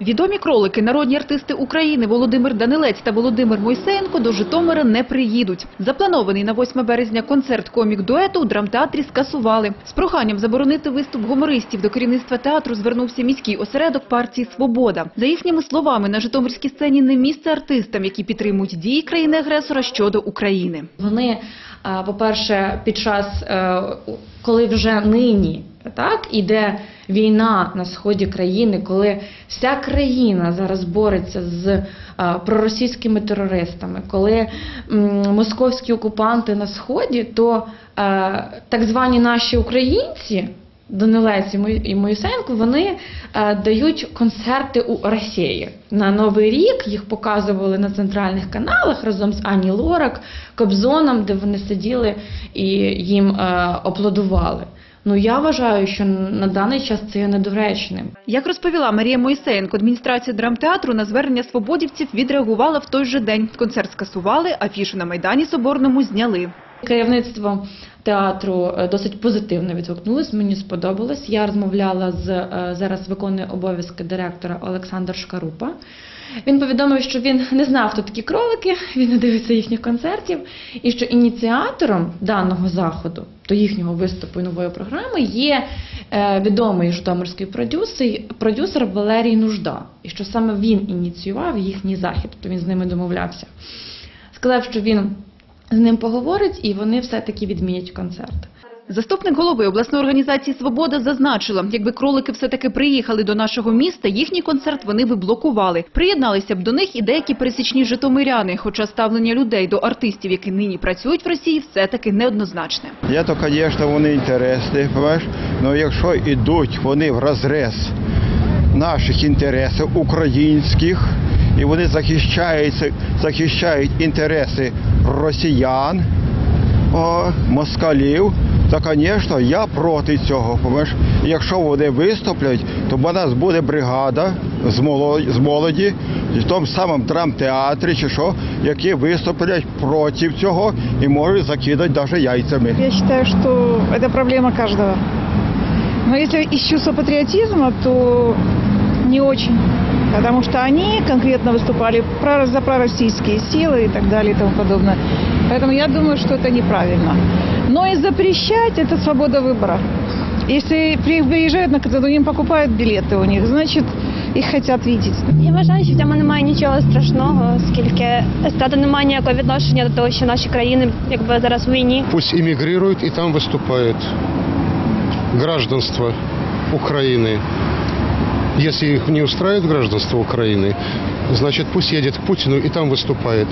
Відомі кролики, народні артисти України Володимир Данилець та Володимир Мойсеєнко до Житомира не приїдуть. Запланований на 8 березня концерт комік-дуету у драмтеатрі скасували. З проханням заборонити виступ гумористів до керівництва театру звернувся міський осередок партії «Свобода». За їхніми словами, на житомирській сцені не місце артистам, які підтримують дії країни-агресора щодо України. Вони, по-перше, під час, е, коли вже нині так іде війна на сході країни, коли вся країна зараз бореться з е, проросійськими терористами, коли московські окупанти на сході, то е, так звані наші українці. Данилець і і Моїсенко, вони е, дають концерти у Росії. На Новий рік їх показували на центральних каналах разом з Ані Лорак, Кобзоном, де вони сиділи і їм е, аплодували. Ну я вважаю, що на даний час це є недоречним. Як розповіла Марія Мойсеєнко, адміністрація драмтеатру на звернення свободівців відреагувала в той же день. Концерт скасували, афішу на Майдані Соборному зняли. Керівництво театру е, досить позитивно відгукнулось. Мені сподобалось. Я розмовляла з е, зараз виконує обов'язки директора Олександр Шкарупа. Він повідомив, що він не знав, хто такі кролики, він не дивиться їхніх концертів, і що ініціатором даного заходу до їхнього виступу і нової програми є е, відомий житомирський продюсер, продюсер Валерій Нужда, і що саме він ініціював їхній захід, тобто він з ними домовлявся. Сказав, що він з ним поговорить, і вони все-таки відмінять концерт. Заступник голови обласної організації «Свобода» зазначила, якби кролики все-таки приїхали до нашого міста, їхній концерт вони би блокували. Приєдналися б до них і деякі пересічні житомиряни, хоча ставлення людей до артистів, які нині працюють в Росії, все-таки неоднозначне. Є то, звісно, вони інтересні, але якщо йдуть вони в розрез наших інтересів українських, і вони захищаються, захищають інтереси росіян, москалів, то, звісно, я проти цього. Понимаєш? Якщо вони виступлять, то в нас буде бригада з молоді, в тому самому драмтеатрі чи що, які виступлять проти цього і можуть закидати навіть яйцями. Я считаю, что это проблема каждого. Но если из чувства патриотизма, то не очень. Потому что они конкретно выступали про- за пророссийские силы и так далее и тому подобное. Поэтому я думаю, что это неправильно. Но и запрещать – это свобода выбора. Если при- приезжают на концерт, им покупают билеты у них, значит, их хотят видеть. Я вважаю, що в цьому немає нічого страшного, оскільки стати немає ніякого відношення до того, що наші країни якби зараз в війні. Пусть эмигрируют и там выступают. Гражданство Украины. Если их не устраивает гражданство Украины, значит пусть едет к Путину и там выступает.